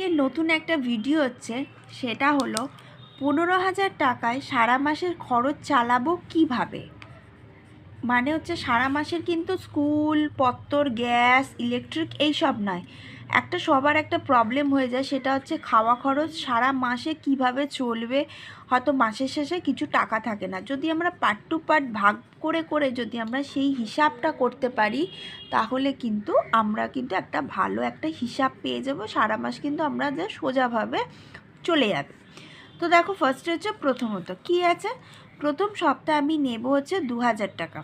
আজকে নতুন একটা ভিডিও হচ্ছে, সেটা হলো পনেরো হাজার টাকায় সারা মাসের খরচ চালাবো কীভাবে? মানে হচ্ছে সারা মাসের কিন্তু স্কুল, পত্তর, গ্যাস, ইলেকট্রিক এই সব নয়। একটা সবার একটা প্রবলেম হয়ে যায়, সেটা হচ্ছে খাওয়া খরচ, সারা মাসে কীভাবে চলবে, হয়তো মাসের শেষে কিছু টাকা থাকে না। যদি আমরা পার্ট টু পার্ট ভাগ করে করে যদি আমরা সেই হিসাবটা করতে পারি, তাহলে কিন্তু আমরা কিন্তু একটা ভালো একটা হিসাব পেয়ে যাব, সারা মাস কিন্তু আমরা যে সোজাভাবে চলে যাবে। তো দেখো ফার্স্টে হচ্ছে প্রথমত, কি আছে? প্রথম সপ্তাহে আমি নেব হচ্ছে দু হাজার টাকা।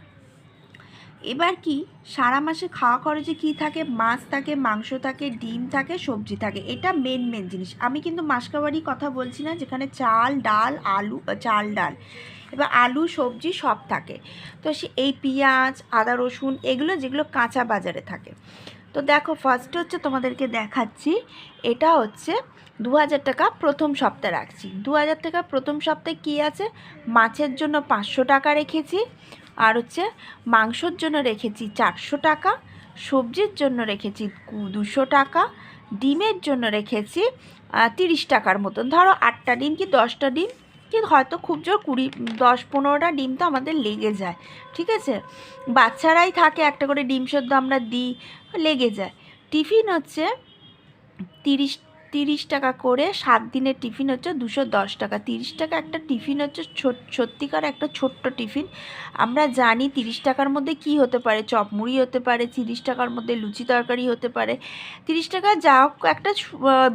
এবার কি? সারা মাসে খাওয়া খরচে কি থাকে? মাছ থাকে, মাংস থাকে, ডিম থাকে, সবজি থাকে। এটা মেন মেন জিনিস। আমি কিন্তু মাসকাবারি কথা বলছি না, যেখানে চাল, ডাল, আলু, চাল, ডাল। এবার আলু, সবজি সব থাকে। তো সে এই পেঁয়াজ, আদা, রসুন এগুলো যেগুলো কাঁচা বাজারে থাকে। তো দেখো ফার্স্ট হচ্ছে তোমাদেরকে দেখাচ্ছি। এটা হচ্ছে দু হাজার টাকা প্রথম সপ্তাহে রাখছি। দু হাজার টাকা প্রথম সপ্তাহে কী আছে? মাছের জন্য পাঁচশো টাকা রেখেছি। আর হচ্ছে মাংসর জন্য রেখেছি চারশো টাকা, সবজির জন্য রেখেছি দুশো টাকা, ডিমের জন্য রেখেছি তিরিশ টাকার মতন। ধরো আটটা ডিম কি দশটা ডিম? কি হয়তো খুব জোর কুড়ি, দশ পনেরোটা ডিম তো আমাদের লেগে যায়, ঠিক আছে? বাচ্চারাই থাকে একটা করে ডিম সেদ্ধ আমরা দিই, লেগে যায়। টিফিন হচ্ছে তিরিশ তিরিশ টাকা করে সাত দিনের টিফিন হচ্ছে দুশো দশ টাকা। তিরিশ টাকা একটা টিফিন হচ্ছে সত্যিকার একটা ছোট্ট টিফিন। আমরা জানি তিরিশ টাকার মধ্যে কি হতে পারে, চপ মুড়ি হতে পারে, তিরিশ টাকার মধ্যে লুচি তরকারি হতে পারে। তিরিশ টাকা যা একটা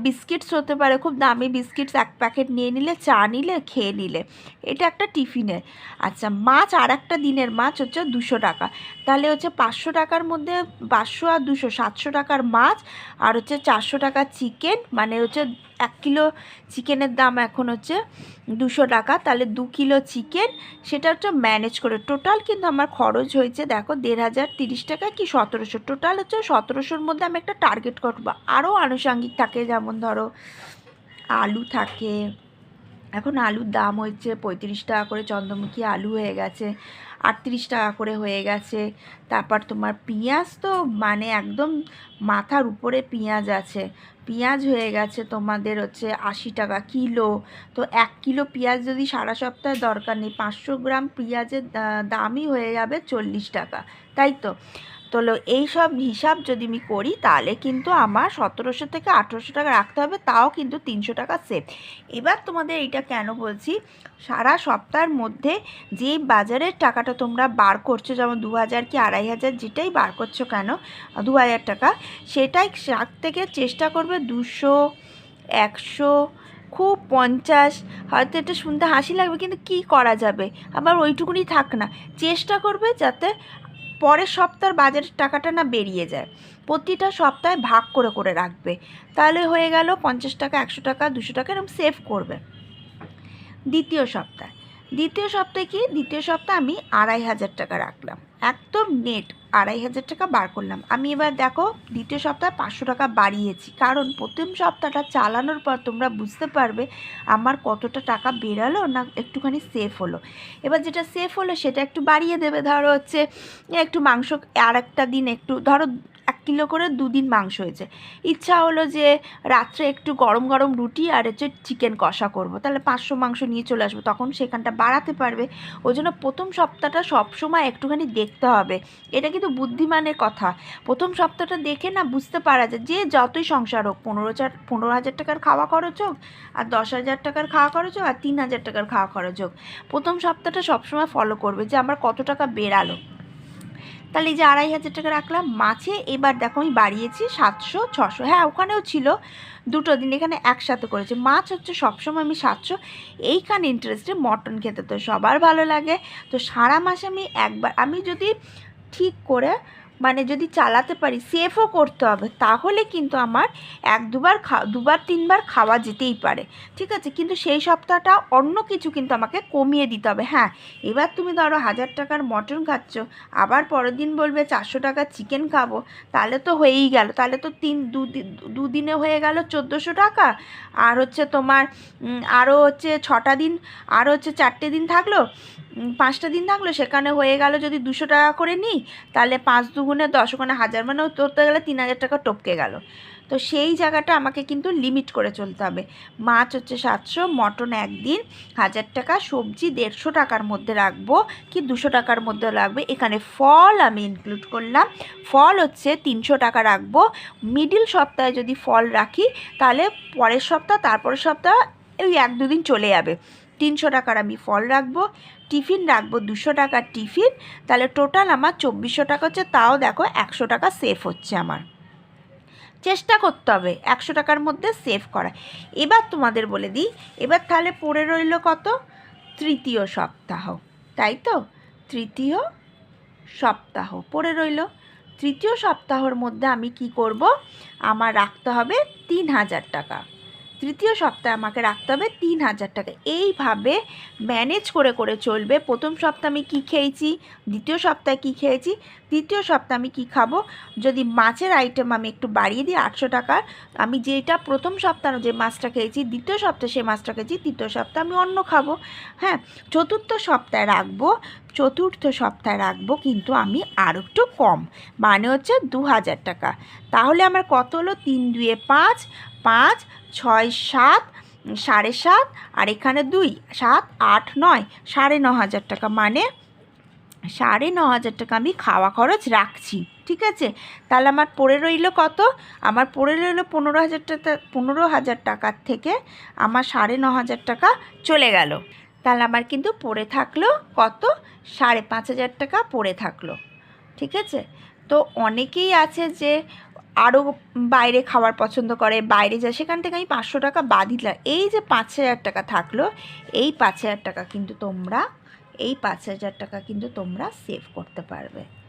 বিস্কিটস হতে পারে, খুব দামি বিস্কিটস এক প্যাকেট নিয়ে নিলে, চা নিলে, খেয়ে নিলে। এটা একটা টিফিনের। আচ্ছা মাছ আর একটা দিনের মাছ হচ্ছে দুশো টাকা। তাহলে হচ্ছে পাঁচশো টাকার মধ্যে পাঁচশো আর দুশো, সাতশো টাকার মাছ আর হচ্ছে চারশো টাকা চিকেন মানে হচ্ছে এক কিলো চিকেনের দাম এখন হচ্ছে দুশো টাকা। তাহলে দু কিলো চিকেন, সেটা হচ্ছে ম্যানেজ করে। টোটাল কিন্তু আমার খরচ হয়েছে, দেখো, দেড় হাজার তিরিশ টাকা কি সতেরোশো? টোটাল হচ্ছে সতেরোশোর মধ্যে আমি একটা টার্গেট করব। আরও আনুষঙ্গিক থাকে, যেমন ধরো আলু থাকে। এখন আলুর দাম হচ্ছে পঁয়ত্রিশ টাকা করে চন্দ্রমুখী আলু হয়ে গেছে, আটত্রিশ টাকা করে হয়ে গেছে। তারপর তোমার পেঁয়াজ তো মানে একদম মাথার উপরে পেঁয়াজ আছে। পেঁয়াজ হয়ে গেছে তোমাদের হচ্ছে আশি টাকা কিলো। তো এক কিলো পেঁয়াজ যদি সারা সপ্তাহে দরকার নেই, পাঁচশো গ্রাম পেঁয়াজের দামই হয়ে যাবে চল্লিশ টাকা, তাই তো? তো এই সব হিসাব যদি আমি করি, তাহলে কিন্তু আমার সতেরোশো থেকে আঠেরোশো টাকা রাখতে হবে, তাও কিন্তু তিনশো টাকা সেভ এবার তোমাদের এইটা কেন বলছি? সারা সপ্তাহের মধ্যে যে বাজারের টাকাটা তোমরা বার করছ, যেমন দু হাজার কি আড়াই হাজার যেটাই বার করছ কেন, দু হাজার টাকা, সেটাই শাক থেকে চেষ্টা করবে দুশো, একশো, খুব পঞ্চাশ, হয়তো এটা শুনতে হাসি লাগবে, কিন্তু কি করা যাবে? আবার ওইটুকুনি থাক না। চেষ্টা করবে যাতে পরের সপ্তাহের বাজারের টাকাটা না বেরিয়ে যায়। প্রতিটা সপ্তাহে ভাগ করে করে রাখবে। তাহলে হয়ে গেল পঞ্চাশ টাকা, একশো টাকা, দুশো টাকা এরকম সেভ করবে। দ্বিতীয় সপ্তাহ। দ্বিতীয় সপ্তাহে কি? দ্বিতীয় সপ্তাহে আমি আড়াই হাজার টাকা রাখলাম। একদম নেট আড়াই হাজার টাকা বার করলাম। আমি এবার দেখো, দ্বিতীয় সপ্তাহে পাঁচশো টাকা বাড়িয়েছি। কারণ প্রথম সপ্তাহটা চালানোর পর তোমরা বুঝতে পারবে আমার কতটা টাকা বেরালো না একটুখানি সেফ হলো। এবার যেটা সেফ হলো সেটা একটু বাড়িয়ে দেবে। ধরো হচ্ছে, একটু মাংস আর একটা দিন একটু, ধরো এক কিলো করে দুদিন মাংস হয়েছে। ইচ্ছা হলো যে রাত্রে একটু গরম গরম রুটি আর হচ্ছে চিকেন কষা করব। তাহলে পাঁচশো মাংস নিয়ে চলে আসব। তখন সেখানটা বাড়াতে পারবে। ওই জন্য প্রথম সপ্তাহটা সবসময় একটুখানি দেখতে হবে। এটা কিন্তু বুদ্ধিমানের কথা। প্রথম সপ্তাহটা দেখে না বুঝতে পারা যায় যে যতই সংসার হোক, পনেরো চার, পনেরো হাজার টাকার খাওয়া খরচ হোক আর দশ হাজার টাকার খাওয়া খরচ হোক আর তিন হাজার টাকার খাওয়া খরচ হোক, প্রথম সপ্তাহটা সবসময় ফলো করবে যে আমার কত টাকা বেরালো। তাহলে এই যে আড়াই হাজার টাকা রাখলাম, মাছে এবার দেখো আমি বাড়িয়েছি সাতশো, ছশো হ্যাঁ ওখানেও ছিল। দুটো দিন এখানে একসাথে করেছে। মাছ হচ্ছে সবসময় আমি সাতশো। এইখানে ইন্টারেস্টে মটন খেতে তো সবার ভালো লাগে। তো সারা মাসে আমি একবার, আমি যদি ঠিক করে মানে যদি চালাতে পারি সেফও করতে হবে, তাহলে কিন্তু আমার এক দুবার খা, দুবার, তিনবার খাওয়া যেতেই পারে। ঠিক আছে? কিন্তু সেই সপ্তাহটা অন্য কিছু কিন্তু আমাকে কমিয়ে দিতে হবে। হ্যাঁ এবার তুমি ধরো হাজার টাকার মটন খাচ্ছ, আবার পরের দিন বলবে চারশো টাকার চিকেন খাব, তাহলে তো হয়েই গেল। তাহলে তো তিন দুদিনে হয়ে গেল চোদ্দোশো টাকা। আর হচ্ছে তোমার আরও হচ্ছে ছটা দিন, আর হচ্ছে চারটে দিন থাকল পাঁচটা দিন থাকল, সেখানে হয়ে গেল যদি দুশো টাকা করে নিই, তাহলে পাঁচ দুগুণে দশ ওখানে হাজার মানে ধরতে গেলে তিন হাজার টাকা টপকে গেল। তো সেই জায়গাটা আমাকে কিন্তু লিমিট করে চলতে হবে। মাছ হচ্ছে সাতশো, মটন একদিন, হাজার টাকা, সবজি দেড়শো টাকার মধ্যে রাখব কি দুশো টাকার মধ্যে রাখবে এখানে ফল আমি ইনক্লুড করলাম। ফল হচ্ছে তিনশো টাকা রাখব। মিডিল সপ্তাহে যদি ফল রাখি, তাহলে পরের সপ্তাহ, তারপরের সপ্তাহ ওই এক দুদিন চলে যাবে। তিনশো টাকার আমি ফল রাখব। টিফিন রাখব দুশো টাকার টিফিন, তাহলে টোটাল আমার চব্বিশশো টাকা হচ্ছে, তাও দেখো একশো টাকা সেফ হচ্ছে আমার। চেষ্টা করতে হবে একশো টাকার মধ্যে সেভ করা এবার তোমাদের বলে দিই, এবার তাহলে পড়ে রইল কত? তৃতীয় সপ্তাহ, তাই তো? তৃতীয় সপ্তাহ, পড়ে রইল। তৃতীয় সপ্তাহর মধ্যে আমি কি করব? আমার রাখতে হবে তিন হাজার টাকা। তৃতীয় সপ্তাহে আমাকে রাখতে হবে তিন হাজার টাকা। এইভাবে ম্যানেজ করে করে চলবে। প্রথম সপ্তাহে আমি কী খেয়েছি, দ্বিতীয় সপ্তাহে কী খেয়েছি, তৃতীয় সপ্তাহে আমি কী খাব? যদি মাছের আইটেম আমি একটু বাড়িয়ে দিই আটশো টাকার, আমি যেটা প্রথম সপ্তাহে যে মাছটা খেয়েছি, দ্বিতীয় সপ্তাহে সেই মাছটা খেয়েছি, তৃতীয় সপ্তাহে আমি অন্য খাব। হ্যাঁ চতুর্থ সপ্তাহে রাখব, চতুর্থ সপ্তাহে রাখব, কিন্তু আমি আরও একটু কম। মানে হচ্ছে দু হাজার টাকা। তাহলে আমার কত হলো? তিন দুয়ে পাঁচ পাঁচ ছয় সাত, সাড়ে সাত আর এখানে দুই, সাত, আট, নয়, সাড়ে ন হাজার টাকা। মানে সাড়ে ন হাজার টাকা আমি খাওয়া খরচ রাখছি, ঠিক আছে? তাহলে আমার পড়ে রইল কত? আমার পড়ে রইল পনেরো হাজার টাকা, পনেরো হাজার টাকার থেকে আমার সাড়ে ন হাজার টাকা চলে গেল। তাহলে আমার কিন্তু পড়ে থাকল কত? সাড়ে পাঁচ হাজার টাকা পড়ে থাকল, ঠিক আছে? তো অনেকেই আছে যে আরও বাইরে খাওয়ার পছন্দ করে, বাইরে যায়, সেখান থেকে আমি পাঁচশো টাকা বাদ দিলাম। এই যে পাঁচ হাজার টাকা থাকল, এই পাঁচ হাজার টাকা কিন্তু তোমরা, এই পাঁচ হাজার টাকা কিন্তু তোমরা সেভ করতে পারবে।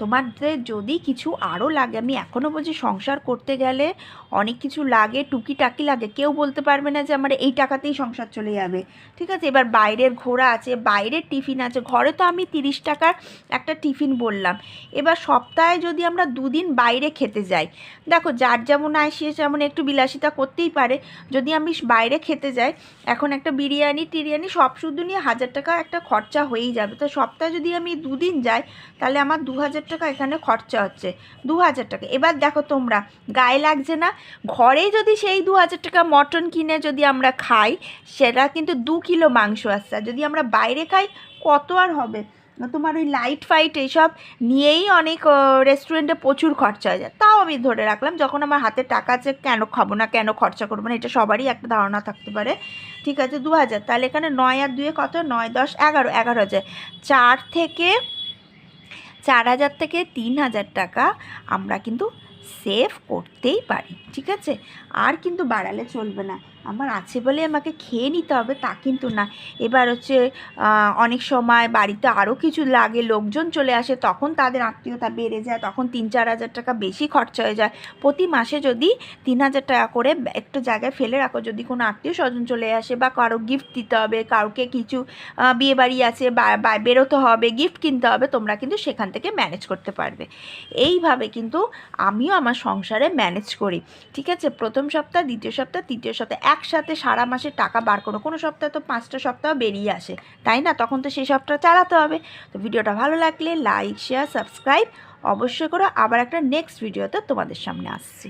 তোমাদের যদি কিছু আরও লাগে, আমি এখনও বলছি সংসার করতে গেলে অনেক কিছু লাগে, টুকিটাকি লাগে। কেউ বলতে পারবে না যে আমার এই টাকাতেই সংসার চলে যাবে। ঠিক আছে? এবার বাইরের ঘোরা আছে, বাইরের টিফিন আছে। ঘরে তো আমি তিরিশ টাকার একটা টিফিন বললাম। এবার সপ্তাহে যদি আমরা দুদিন বাইরে খেতে যাই, দেখো যার যেমন আয়, সে যেমন একটু বিলাসিতা করতেই পারে। যদি আমি বাইরে খেতে যাই, এখন একটা বিরিয়ানি, টিরিয়ানি সব শুধু নিয়ে হাজার টাকা একটা খরচা হয়েই যাবে। তো সপ্তাহে যদি আমি দুদিন যাই, তাহলে আমার দু হাজার টাকা এখানে খরচা হচ্ছে দু হাজার টাকা। এবার দেখো তোমরা, গায়ে লাগছে না, ঘরে যদি সেই দু হাজার টাকা মটন কিনে যদি আমরা খাই, সেটা কিন্তু দু কিলো মাংস আসছে যদি আমরা বাইরে খাই, কত আর হবে? তোমার ওই লাইট ফাইট এইসব নিয়েই অনেক রেস্টুরেন্টে প্রচুর খরচা হয়ে যায়। তাও আমি ধরে রাখলাম, যখন আমার হাতে টাকা আছে, কেন খাব না, কেন খরচা করব না, এটা সবারই একটা ধারণা থাকতে পারে। ঠিক আছে দু হাজার তাহলে এখানে নয় আর দুয়ে কত? নয়, দশ, এগারো এগারো হাজার। চার থেকে চার হাজার থেকে তিন হাজার টাকা আমরা কিন্তু সেভ করতেই পারি, ঠিক আছে? আর কিন্তু বাড়ালে চলবে না। আমার আছে বলে আমাকে খেয়ে নিতে হবে, তা কিন্তু না। এবার হচ্ছে অনেক সময় বাড়িতে আরও কিছু লাগে, লোকজন চলে আসে, তখন তাদের আত্মীয়তা বেড়ে যায়, তখন তিন চার হাজার টাকা বেশি খরচা হয়ে যায়। প্রতি মাসে যদি তিন হাজার টাকা করে একটু জায়গায় ফেলে রাখো, যদি কোনো আত্মীয় স্বজন চলে আসে বা কারও গিফট দিতে হবে, কাউকে কিছু বিয়ে বাড়ি আছে, বা- বেরোতে হবে গিফট কিনতে হবে, তোমরা কিন্তু সেখান থেকে ম্যানেজ করতে পারবে। এইভাবে কিন্তু আমিও আমার সংসারে ম্যানেজ করি। ঠিক আছে? প্রথম সপ্তাহ, দ্বিতীয় সপ্তাহ, তৃতীয় সপ্তাহ একসাথে সারা মাসে টাকা বার করো। কোনো সপ্তাহে তো পাঁচটা সপ্তাহ বেরিয়ে আসে, তাই না? তখন তো সেই সপ্তাহ চালাতে হবে। তো ভিডিওটা ভালো লাগলে লাইক শেয়ার সাবস্ক্রাইব অবশ্যই করো। আবার একটা নেক্সট ভিডিওতে তোমাদের সামনে আসছি।